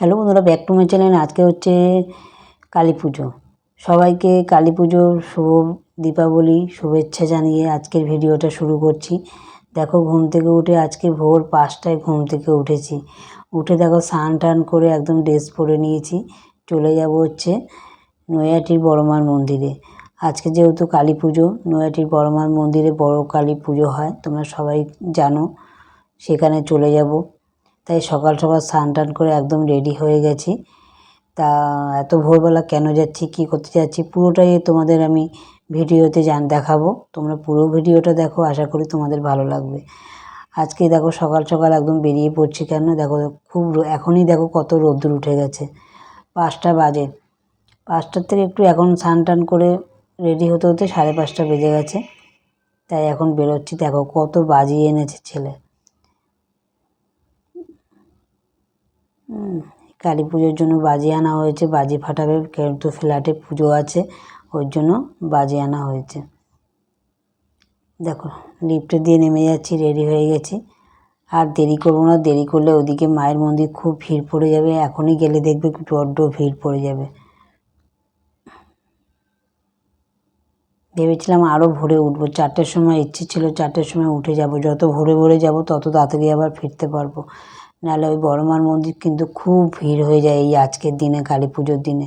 Hello বন্ধুরা back to my channel আজকে হচ্ছে কালী পুজো। সবাইকে কালী পুজোর শুভ দীপাবলি শুভেচ্ছা জানিয়ে আজকের ভিডিওটা শুরু করছি। দেখো, ঘুম থেকে উঠে আজকে ভোর পাঁচটায় ঘুম থেকে উঠেছি। উঠে দেখো, স্নান টান করে একদম ড্রেস পরে নিয়েছি। চলে যাব হচ্ছে নৈয়াটির বড়মার মন্দিরে। আজকে যেহেতু কালী পুজো নৈয়াটির বড়মার মন্দিরে বড় কালী পুজো হয়, তোমরা সবাই জানো, সেখানে চলে যাব। তাই সকাল সকাল স্নান টান করে একদম রেডি হয়ে গেছি। তা এত ভোরবেলা কেন যাচ্ছি, কি করতে যাচ্ছি, পুরোটাই তোমাদের আমি ভিডিওতে জান, দেখাবো। তোমরা পুরো ভিডিওটা দেখো, আশা করি তোমাদের ভালো লাগবে। আজকে দেখো সকাল সকাল একদম বেরিয়ে পড়ছি কেন? দেখো খুব এখনই দেখো কত রোদ্দুর উঠে গেছে। পাঁচটা বাজে। পাঁচটার থেকে একটু এখন স্নান টান করে রেডি হতে হতে সাড়ে পাঁচটা বেজে গেছে। তাই এখন বেরোচ্ছি। দেখো কত বাজিয়ে এনেছে ছেলে। কালী পুজোর জন্য বাজি আনা হয়েছে, বাজি ফাটাবে, কিন্তু ফ্ল্যাটে পুজো আছে ওই জন্য বাজি আনা হয়েছে। দেখো লিফটে দিয়ে নেমে যাচ্ছি রেডি হয়ে গেছি। আর দেরি করব না, দেরি করলে ওদিকে মায়ের মন্দির খুব ভিড় পড়ে যাবে, এখনই গেলে দেখবে বড্ড ভিড় পড়ে যাবে। ভেবেছিলাম আরও ভোরে উঠবো, চারটের সময় ইচ্ছে ছিল, চারটের সময় উঠে যাব, যত ভোরে ভোরে যাব, তত তাড়াতাড়ি আবার ফিরতে পারব। নাহলে ওই বড়মার মন্দির কিন্তু খুব ভিড় হয়ে যায় এই আজকের দিনে, কালী পুজোর দিনে।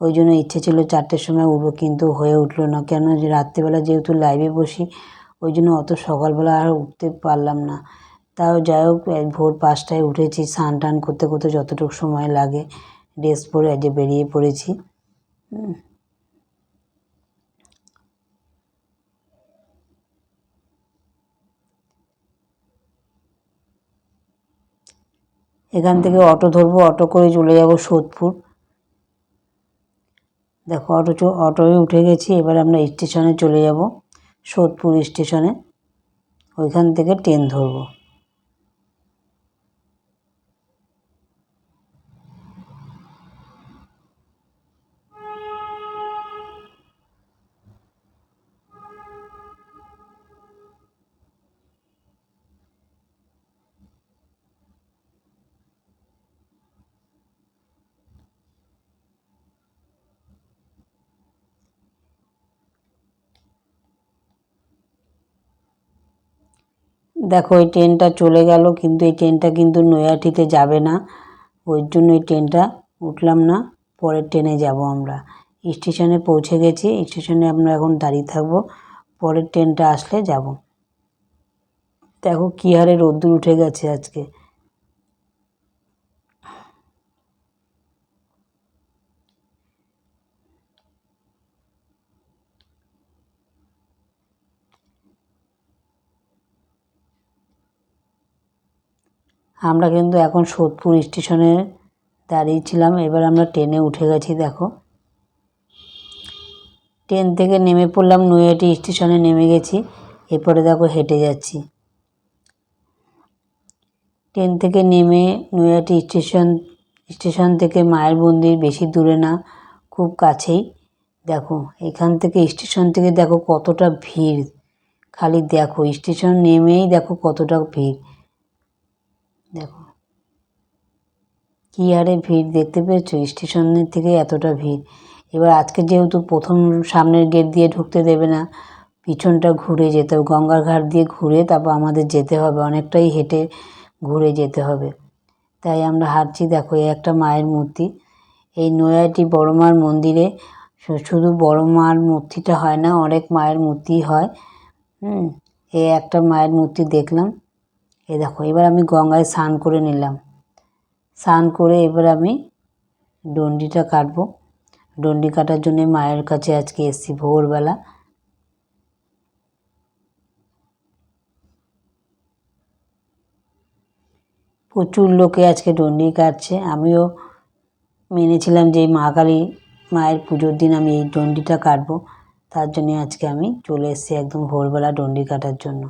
ওই জন্য ইচ্ছে ছিল চারটের সময় উঠবো, কিন্তু হয়ে উঠল না। কেন যে রাত্রিবেলা যেহেতু লাইভে বসি, ওই জন্য অত সকালবেলা আর উঠতে পারলাম না। তাও যাই হোক ভোর পাঁচটায় উঠেছি, স্নান টান করতে করতে যতটুকু সময় লাগে ড্রেস পরে আজ বেরিয়ে পড়েছি। এখান থেকে অটো ধরবো, অটো করে চলে যাব সোদপুর। দেখো, অটো অটোয় উঠে গেছি, এবার আমরা স্টেশনে চলে যাব, সোদপুর স্টেশনে। ওইখান থেকে ট্রেন ধরবো। দেখো, এই ট্রেনটা চলে গেল, কিন্তু এই ট্রেনটা কিন্তু নৈহাটিতে যাবে না। ওই জন্য এই ট্রেনটা উঠলাম না, পরের ট্রেনে যাব আমরা। স্টেশনে পৌঁছে গেছি, স্টেশনে আমরা এখন দাঁড়িয়ে থাকব, পরের ট্রেনটা আসলে যাব। দেখো, কী হারে রোদ্দুর উঠে গেছে আজকে। আমরা কিন্তু এখন সোদপুর স্টেশনে দাঁড়িয়েছিলাম। এবার আমরা ট্রেনে উঠে গেছি, দেখো। ট্রেন থেকে নেমে পড়লাম, নৈহাটি স্টেশনে নেমে গেছি। এরপরে দেখো, হেঁটে যাচ্ছি। ট্রেন থেকে নেমে নৈহাটি স্টেশন স্টেশন থেকে মায়ের মন্দির, বেশি দূরে না, খুব কাছেই। দেখো, এখান থেকে স্টেশন থেকে দেখো কতটা ভিড়। খালি দেখো, স্টেশন নেমেই দেখো কতটা ভিড়। দেখো। কী হারে ভিড় দেখতে পেয়েছ? স্টেশনের থেকে এতটা ভিড়। এবার আজকে যেহেতু প্রথম সামনের গেট দিয়ে ঢুকতে দেবে না, পিছনটা ঘুরে যেতে হবে। গঙ্গার ঘাট দিয়ে ঘুরে তারপর আমাদের যেতে হবে। অনেকটাই হেঁটে ঘুরে যেতে হবে। তাই আমরা হাঁটছি, দেখো, এই একটা মায়ের মূর্তি। এই নৈহাটি বড় মার মন্দিরে শুধু বড় মার মূর্তিটা হয় না, অনেক মায়ের মূর্তি হয়। হুম, এই একটা মায়ের মূর্তি দেখলাম। এই দেখো, এবার আমি গঙ্গায় স্নান করে নিলাম। স্নান করে এবার আমি ডন্ডিটা কাটবো। ডন্ডি কাটার জন্য মায়ের কাছে আজকে এসেছি ভোরবেলা। প্রচুর লোকে আজকে ডন্ডি কাটছে। আমিও মেনেছিলাম যে মা কালী, মায়ের পুজোর দিন আমি এই ডন্ডিটা কাটবো। তার জন্যে আজকে আমি চলে এসেছি একদম ভোরবেলা ডন্ডি কাটার জন্য।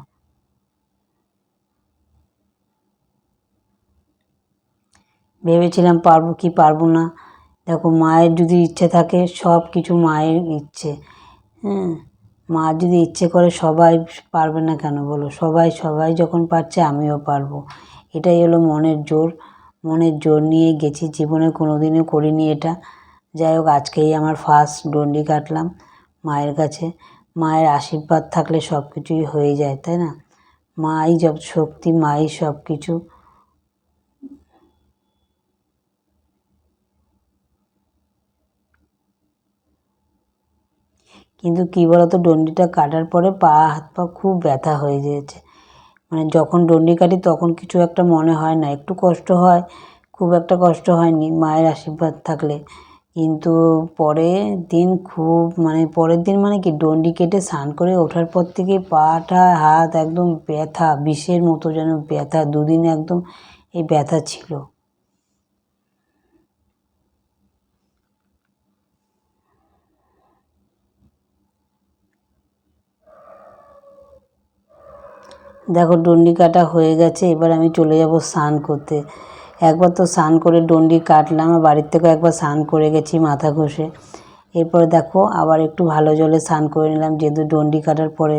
ভেবেছিলাম পারব কি পারব না। দেখো, মায়ের যদি ইচ্ছে থাকে, সব কিছু মায়ের ইচ্ছে। হ্যাঁ মা যদি ইচ্ছে করে, সবাই পারবে না কেন বলো? সবাই সবাই যখন পারছে, আমিও পারব। এটাই হলো মনের জোর। মনের জোর নিয়ে গেছি, জীবনে কোনো দিনও করিনি এটা। যাই হোক, আজকেই আমার ফার্স্ট ডন্ডি কাটলাম মায়ের কাছে। মায়ের আশীর্বাদ থাকলে সব কিছুই হয়ে যায়, তাই না? মাই সব শক্তি, মাই সব কিছু কিন্তু কী বলতো, ডন্ডিটা কাটার পরে পা, হাত পা খুব ব্যথা হয়ে গিয়েছে। মানে যখন ডন্ডি কাটি তখন কিছু একটা মনে হয় না, একটু কষ্ট হয়, খুব একটা কষ্ট হয়নি মায়ের আশীর্বাদ থাকলে। কিন্তু পরের দিন খুব মানে পরের দিন মানে কি, ডন্ডি কেটে স্নান করে ওঠার পর থেকে পাটা, হাত একদম ব্যথা, বিষের মতো যেন ব্যথা, দুদিন একদম এই ব্যথা ছিল। দেখো ডন্ডি কাটা হয়ে গেছে, এবার আমি চলে যাব স্নান করতে। একবার তো স্নান করে ডন্ডি কাটলাম আর বাড়ির থেকে একবার স্নান করে গেছি মাথা ঘষে। এরপর দেখো, আবার একটু ভালো জলে স্নান করে নিলাম, যেহেতু ডন্ডি কাটার পরে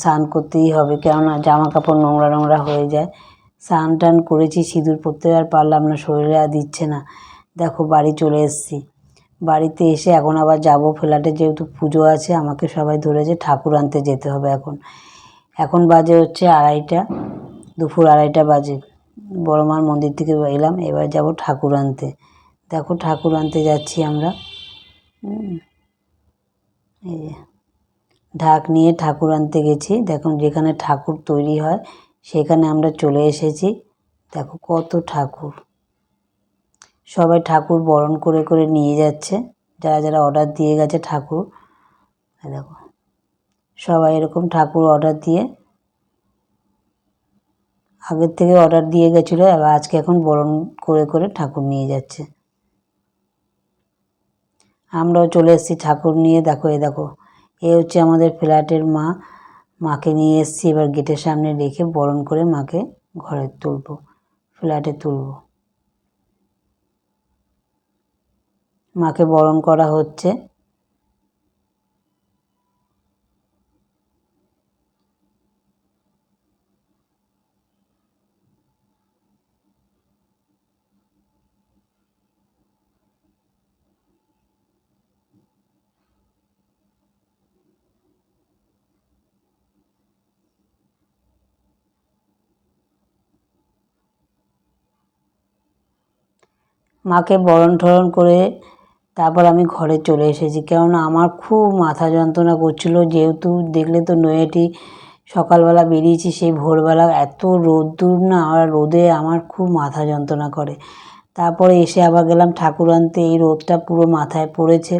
স্নান করতেই হবে, কেননা জামা কাপড় নোংরা নোংরা হয়ে যায়। স্নান টান করেছি, সিঁদুর পরতে আর পারলাম না, শরীরে আর দিচ্ছে না। দেখো, বাড়ি চলে এসেছি। বাড়িতে এসে এখন আবার যাব, ফ্ল্যাটে যেহেতু পুজো আছে, আমাকে সবাই ধরেছে, ঠাকুর আনতে যেতে হবে এখন। এখন বাজে হচ্ছে আড়াইটা, দুপুর আড়াইটা বাজে। বড় মার মন্দির থেকে এলাম, এবার যাব ঠাকুর আনতে। দেখো ঠাকুর আনতে যাচ্ছি আমরা। এই যে, ঢাক নিয়ে ঠাকুর আনতে গেছি। দেখুন যেখানে ঠাকুর তৈরি হয়, সেখানে আমরা চলে এসেছি। দেখো কত ঠাকুর। সবাই ঠাকুর বরণ করে করে নিয়ে যাচ্ছে। যারা যারা অর্ডার দিয়ে গেছে ঠাকুর দেখো। সবাই এরকম ঠাকুর অর্ডার দিয়ে, আগের থেকে অর্ডার দিয়ে গেছিল, এবার আজকে এখন বরণ করে করে ঠাকুর নিয়ে যাচ্ছে। আমরাও চলে এসেছি ঠাকুর নিয়ে, দেখো এ দেখো, এ হচ্ছে আমাদের ফ্ল্যাটের মা, মাকে নিয়ে এসেছি, এবার গেটের সামনে রেখে বরণ করে মাকে ঘরে তুলবো, ফ্ল্যাটে তুলব। মাকে বরণ করা হচ্ছে। মাকে বরণ ঠরণ করে তারপর আমি ঘরে চলে এসেছি। কেননা আমার খুব মাথা যন্ত্রণা করছিল। যেহেতু দেখলে তো নয়েটি সকালবেলা বেরিয়েছি, সেই ভোরবেলা এত রোদ্দুর না, আর রোদে আমার খুব মাথা যন্ত্রণা করে। তারপরে এসে আবার গেলাম ঠাকুর আনতে। এই রোদটা পুরো মাথায় পড়েছে।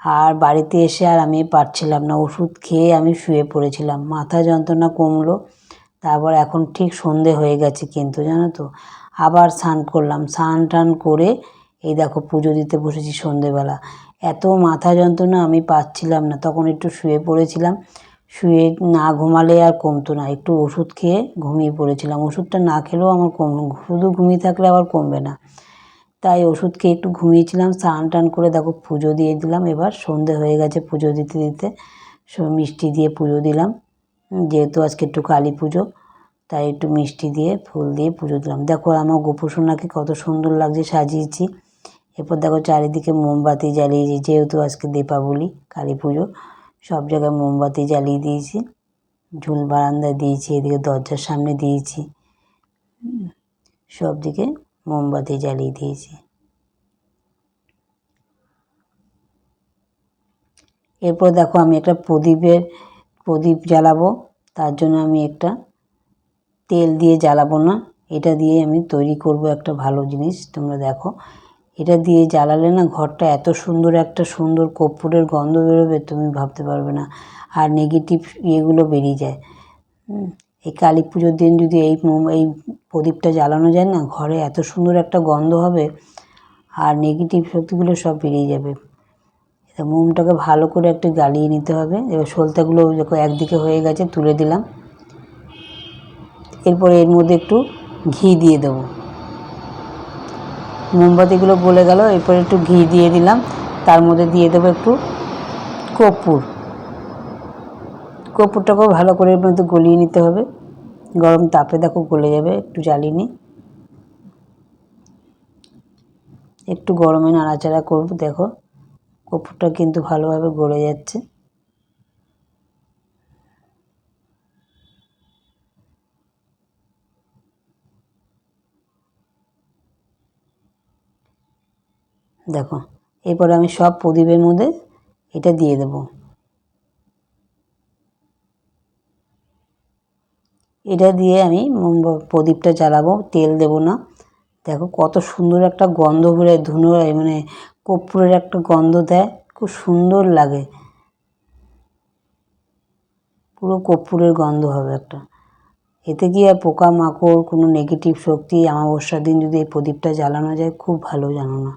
আর বাড়িতে এসে আর আমি পারছিলাম না। ওষুধ খেয়ে আমি শুয়ে পড়েছিলাম। মাথা যন্ত্রণা কমলো। তারপর এখন ঠিক সন্ধে হয়ে গেছে কিন্তু, জানো তো? আবার স্নান করলাম। স্নান টান করে এই দেখো পুজো দিতে বসেছি সন্ধেবেলা। এত মাথা যন্ত্রণা আমি পাচ্ছিলাম না। তখন একটু শুয়ে পড়েছিলাম। শুয়ে না ঘুমালে আর কমতো না। একটু ওষুধ খেয়ে ঘুমিয়ে পড়েছিলাম। ওষুধটা না খেলেও আমার কম শুধু ঘুমিয়ে থাকলে আবার কমবে না। তাই ওষুধ খেয়ে একটু ঘুমিয়েছিলাম। স্নান টান করে দেখো পুজো দিয়ে দিলাম। এবার সন্ধে হয়ে গেছে পুজো দিতে দিতে। মিষ্টি দিয়ে পুজো দিলাম। যেহেতু আজকে একটু কালী পুজো, তাই একটু মিষ্টি দিয়ে, ফুল দিয়ে পুজো দিলাম। দেখো আমার গোপুসোনাকে কত সুন্দর লাগছে সাজিয়েছি। এরপর দেখো চারিদিকে মোমবাতি জ্বালিয়েছি যেহেতু আজকে দীপাবলি, কালী পুজো, সব জায়গায় মোমবাতি জ্বালিয়ে দিয়েছি। ঝুল বারান্দায় দিয়েছি, এদিকে দরজার সামনে দিয়েছি। সব দিকে মোমবাতি জ্বালিয়ে দিয়েছি। এরপর দেখো আমি একটা প্রদীপের প্রদীপ জ্বালাবো, তার জন্য আমি একটা তেল দিয়ে জ্বালাবো না। এটা দিয়ে আমি তৈরি করব একটা ভালো জিনিস, তোমরা দেখো। এটা দিয়ে জ্বালালে না ঘরটা এত সুন্দর, একটা সুন্দর কর্পূরের গন্ধ বেরোবে, তুমি ভাবতে পারবে না। আর নেগেটিভ ইয়েগুলো বেরিয়ে যায়। এই কালী পুজোর দিন যদি এই এই প্রদীপটা জ্বালানো যায় না, ঘরে এত সুন্দর একটা গন্ধ হবে, আর নেগেটিভ শক্তিগুলো সব বেরিয়ে যাবে। মোমটাকে ভালো করে একটু গালিয়ে নিতে হবে। এবার সলতাগুলো একদিকে হয়ে গেছে, তুলে দিলাম। এরপরে এর মধ্যে একটু ঘি দিয়ে দেবো। মোমবাতিগুলো গলে গেল, এরপরে একটু ঘি দিয়ে দিলাম। তার মধ্যে দিয়ে দেবো একটু কর্পূর। কর্পূরটাকেও ভালো করে এর মধ্যে গলিয়ে নিতে হবে। গরম তাপে দেখো গলে যাবে, একটু জ্বালিয়ে নিই। একটু গরমে নাড়াচাড়া করব, দেখো। কপুরটা কিন্তু ভালোভাবে গড়ে যাচ্ছে। দেখো, এরপরে আমি সব প্রদীপের মধ্যে এটা দিয়ে দেব। এটা দিয়ে আমি প্রদীপটা জ্বালাবো, তেল দেব না। দেখো কত সুন্দর একটা গন্ধ বেরোয়, ধুনো মানে কর্পূরের একটা গন্ধ দেয়, খুব সুন্দর লাগে। পুরো কর্পূরের গন্ধ হবে একটা। এতে কি আর পোকামাকড়, কোনো নেগেটিভ শক্তি অমাবস্যার দিন যদি এই প্রদীপটা জ্বালানো যায়, খুব ভালো জানো না।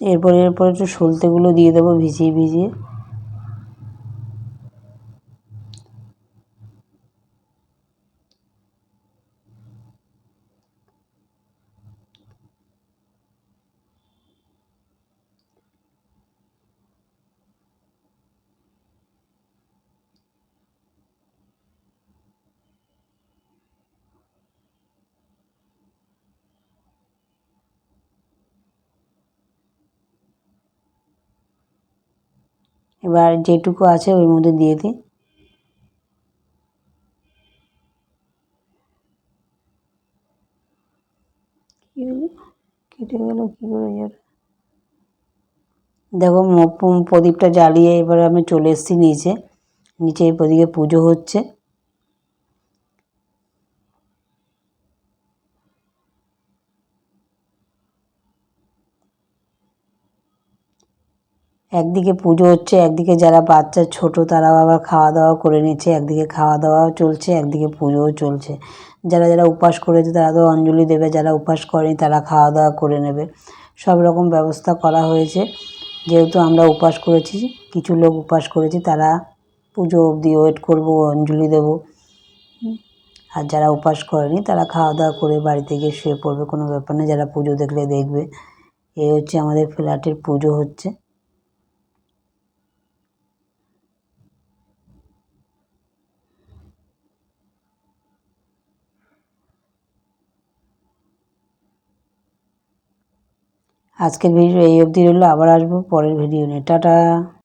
এরপর এরপরে একটু সলতেগুলো দিয়ে দেবো ভিজিয়ে ভিজিয়ে। এবার যেটুকু আছে ওর মধ্যে দিয়ে দিই। কেটে গেল, কী করে যাবে? দেখো প্রদীপটা জ্বালিয়ে এবার আমি চলে এসেছি নিচে। নিচে প্রদীপে পুজো হচ্ছে। একদিকে পুজো হচ্ছে, একদিকে যারা বাচ্চা ছোট তারাও আবার খাওয়া দাওয়া করে নিচ্ছে, একদিকে খাওয়া দাওয়াও চলছে, একদিকে পুজোও চলছে। যারা যারা উপাস করেছে তারা তো অঞ্জলি দেবে, যারা উপাস করেনি তারা খাওয়া দাওয়া করে নেবে। সব রকম ব্যবস্থা করা হয়েছে। যেহেতু আমরা উপাস করেছি, কিছু লোক উপাস করেছি, তারা পুজো অবধি ওয়েট করব, অঞ্জলি দেব। আর যারা উপাস করেনি তারা খাওয়া দাওয়া করে বাড়িতে গিয়ে শুয়ে পড়বে, কোনো ব্যাপার নেই যারা পুজো দেখলে দেখবে। এই হচ্ছে আমাদের ফ্ল্যাটের পুজো হচ্ছে। আজকের ভিডিও এই অবধি রইল আবার আসব পরের ভিডিও নিয়ে। টাটা।